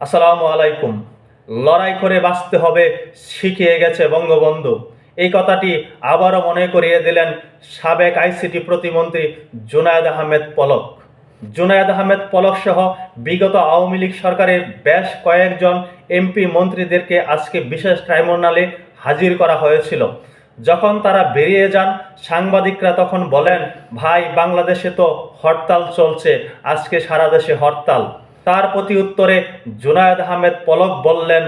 আসসালামু আলাইকুম। লড়াই করে বাঁচতে হবে, শিখিয়ে গেছে বঙ্গবন্ধু। এই কথাটি আবারও মনে করিয়ে দিলেন সাবেক আইসিটি প্রতিমন্ত্রী জুনায়েদ আহমেদ পলক। জুনায়েদ আহমেদ পলক সহ বিগত আওয়ামী লীগ সরকারের বেশ কয়েকজন এমপি মন্ত্রীদেরকে আজকে বিশেষ ট্রাইব্যুনালে হাজির করা হয়েছিল। যখন তারা বেরিয়ে যান, সাংবাদিকরা তখন বলেন, ভাই, বাংলাদেশে তো হরতাল চলছে, আজকে সারা দেশে হরতাল। তার প্রতি উত্তরে জুনায়দ আহমেদ পলক বললেন,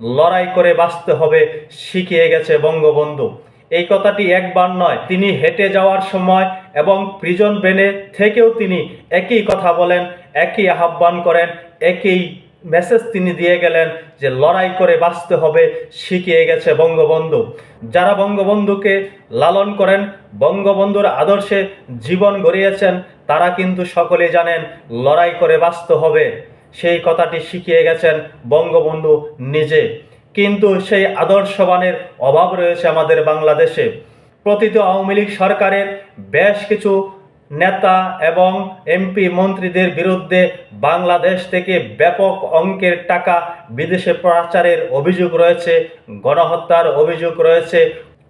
লড়াই করে বাঁচতে হবে, শিখিয়ে গেছে বঙ্গবন্ধু। এই কথাটি একবার নয়, তিনি হেঁটে যাওয়ার সময় এবং প্রিজন বেনে থেকেও তিনি একই কথা বলেন, একই আহ্বান করেন, একই মেসেজ তিনি দিয়ে গেলেন যে লড়াই করে বাঁচতে হবে, শিখিয়ে গেছে বঙ্গবন্ধু। যারা বঙ্গবন্ধুকে লালন করেন, বঙ্গবন্ধুর আদর্শে জীবন গড়িয়েছেন, তারা কিন্তু সকলে জানেন লড়াই করে বাঁচতে হবে। সেই কথাটি শিখিয়ে গেছেন বঙ্গবন্ধু নিজে। কিন্তু সেই আদর্শবানের অভাব রয়েছে আমাদের বাংলাদেশে। প্রতিত আওয়ামী লীগ সরকারের বেশ কিছু নেতা এবং এমপি মন্ত্রীদের বিরুদ্ধে বাংলাদেশ থেকে ব্যাপক অঙ্কের টাকা বিদেশে পাচারের অভিযোগ রয়েছে, গণহত্যার অভিযোগ রয়েছে,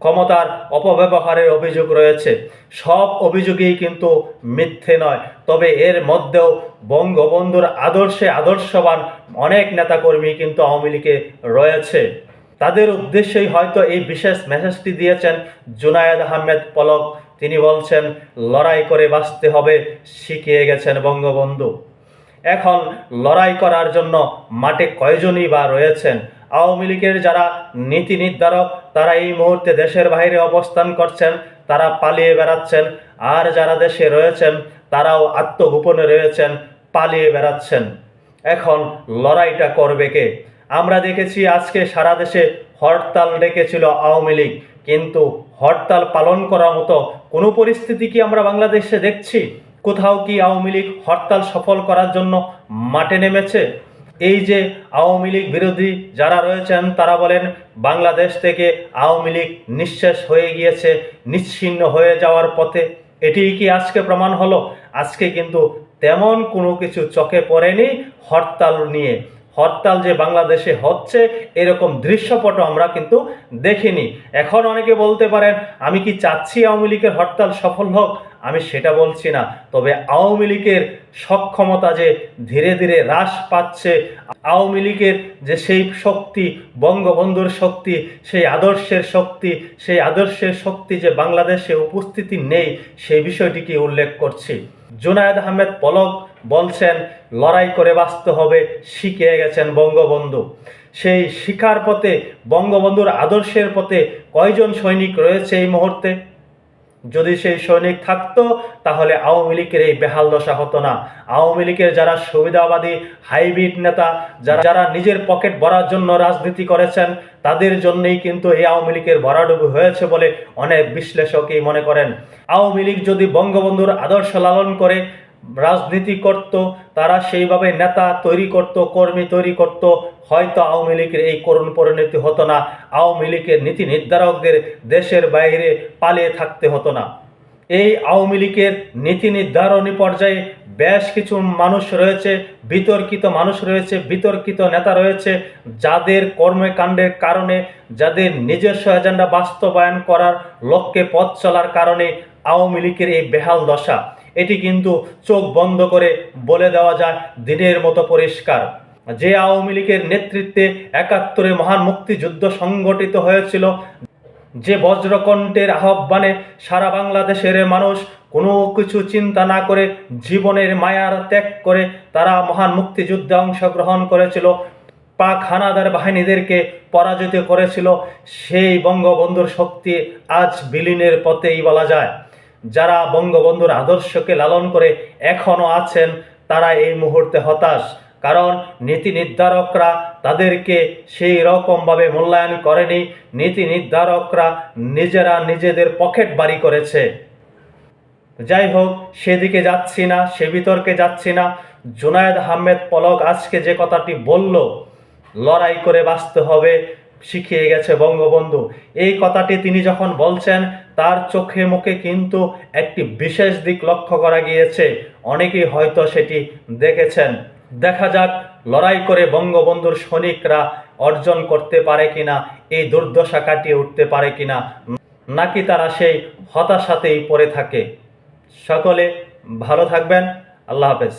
ক্ষমতার অপব্যবহারের অভিযোগ রয়েছে। সব অভিযোগই কিন্তু মিথ্যে নয়। তবে এর মধ্যেও বঙ্গবন্ধুর আদর্শে আদর্শবান অনেক নেতাকর্মী কিন্তু আওয়ামী লীগে রয়েছে। তাদের উদ্দেশ্যেই হয়তো এই বিশেষ মেসেজটি দিয়েছেন জুনায়েদ আহমেদ পলক। তিনি বলছেন, লড়াই করে বাঁচতে হবে। শিখিয়ে গেছেন বঙ্গবন্ধু। এখন লড়াই করার জন্য মাঠে কয়জনই বা রয়েছেন? আওয়ামী লীগের যারা নীতি নির্ধারক, তারা এই মুহূর্তে দেশের বাইরে অবস্থান করছেন, তারা পালিয়ে বেড়াচ্ছেন। আর যারা দেশে রয়েছেন, তারাও আত্মগোপনে রয়েছেন, পালিয়ে বেড়াচ্ছেন। এখন লড়াইটা করবে কে? আমরা দেখেছি আজকে সারা দেশে হরতাল ডেকেছিল আওয়ামী লীগ। কিন্তু হরতাল পালন করার মতো কোনো পরিস্থিতি কি আমরা বাংলাদেশে দেখছি? কোথাও কি আওয়ামী লীগ হরতাল সফল করার জন্য মাঠে নেমেছে? এই যে আওয়ামী লীগ বিরোধী যারা রয়েছেন, তারা বলেন বাংলাদেশ থেকে আওয়ামী লীগ নিঃশেষ হয়ে গিয়েছে, নিচ্ছিন্ন হয়ে যাওয়ার পথে। এটি কি আজকে প্রমাণ হলো? আজকে কিন্তু তেমন কোনো কিছু চোখে পড়েনি হরতাল নিয়ে। হরতাল যে বাংলাদেশে হচ্ছে, এরকম দৃশ্যপট আমরা কিন্তু দেখিনি। এখন অনেকে বলতে পারেন, আমি কি চাচ্ছি আওয়ামী লীগের হরতাল সফল হোক? আমি সেটা বলছি না। তবে আওয়ামী লীগের সক্ষমতা যে ধীরে ধীরে হ্রাস পাচ্ছে, আওয়ামী লীগের যে সেই শক্তি, বঙ্গবন্ধুর শক্তি, সেই আদর্শের শক্তি, সেই আদর্শের শক্তি যে বাংলাদেশে উপস্থিতি নেই, সেই বিষয়টিকে উল্লেখ করছি? জুনায়েদ আহমেদ পলক বলছেন, লড়াই করে বাঁচতে হবে। শিখিয়ে গেছেন বঙ্গবন্ধু। সেই শিখার পথে, বঙ্গবন্ধুর আদর্শের পথে কয়জন সৈনিক রয়েছে এই মুহূর্তে? যদি সেই সৈনিক থাকতো, তাহলে আওয়ামী লীগের এই বেহাল দশা হতো না। আওয়ামী লীগের যারা সুবিধাবাদী, হাইব্রিড নেতা, যারা যারা নিজের পকেট ভরার জন্য রাজনীতি করেছেন, তাদের জন্যই কিন্তু এই আওয়ামী লীগের ভরাডুবি হয়েছে বলে অনেক বিশ্লেষকই মনে করেন। আওয়ামী লীগ যদি বঙ্গবন্ধুর আদর্শ লালন করে রাজনীতি করত, তারা সেইভাবে নেতা তৈরি করত, কর্মী তৈরি করত। হয়তো আওয়ামী লীগের এই করুণ পরিণতি হতো না, আওয়ামী লীগের নীতি নির্ধারকদের দেশের বাইরে পালিয়ে থাকতে হতো না। এই আওয়ামী লীগের নীতি নির্ধারণী পর্যায়ে বেশ কিছু মানুষ রয়েছে, বিতর্কিত মানুষ রয়েছে, বিতর্কিত নেতা রয়েছে, যাদের কর্মকাণ্ডের কারণে, যাদের নিজস্ব এজেন্ডা বাস্তবায়ন করার লক্ষ্যে পথ চলার কারণে আওয়ামী লীগের এই বেহাল দশা। এটি কিন্তু চোখ বন্ধ করে বলে দেওয়া যায়, দিনের মতো পরিষ্কার। যে আওয়ামী লীগের নেতৃত্বে একাত্তরে মহান মুক্তিযুদ্ধ সংগঠিত হয়েছিল, যে বজ্রকণ্ঠের আহ্বানে সারা বাংলাদেশের মানুষ কোনো কিছু চিন্তা না করে জীবনের মায়ার ত্যাগ করে তারা মহান মুক্তিযুদ্ধে অংশগ্রহণ করেছিল, পাক হানাদার বাহিনীদেরকে পরাজিত করেছিল, সেই বঙ্গবন্ধুর শক্তি আজ বিলীনের পথেই বলা যায়। যারা বঙ্গবন্ধুর আদর্শকে লালন করে এখনও আছেন, তারা এই মুহূর্তে হতাশ। কারণ নীতি নির্ধারকরা তাদেরকে সেই রকমভাবে মূল্যায়ন করেনি। নীতি নির্ধারকরা নিজেরা নিজেদের পকেট বাড়ি করেছে। যাই হোক, সেদিকে যাচ্ছি না, সে বিতর্কে যাচ্ছি না। জুনায়েদ আহমেদ পলক আজকে যে কথাটি বলল, লড়াই করে বাঁচতে হবে, শিখিয়ে গেছে বঙ্গবন্ধু। এই কথাটি তিনি যখন বলছেন তার চোখে মুখে কিন্তু একটি বিশেষ দিক লক্ষ্য করা গিয়েছে। অনেকেই হয়তো সেটি দেখেছেন। দেখা যাক, লড়াই করে বঙ্গবন্ধুর সৈনিকরা অর্জন করতে পারে কিনা, এই দুর্দশা কাটিয়ে উঠতে পারে কিনা, নাকি তারা সেই হতাশাতেই পড়ে থাকে। সকলে ভালো থাকবেন। আল্লাহ হাফেজ।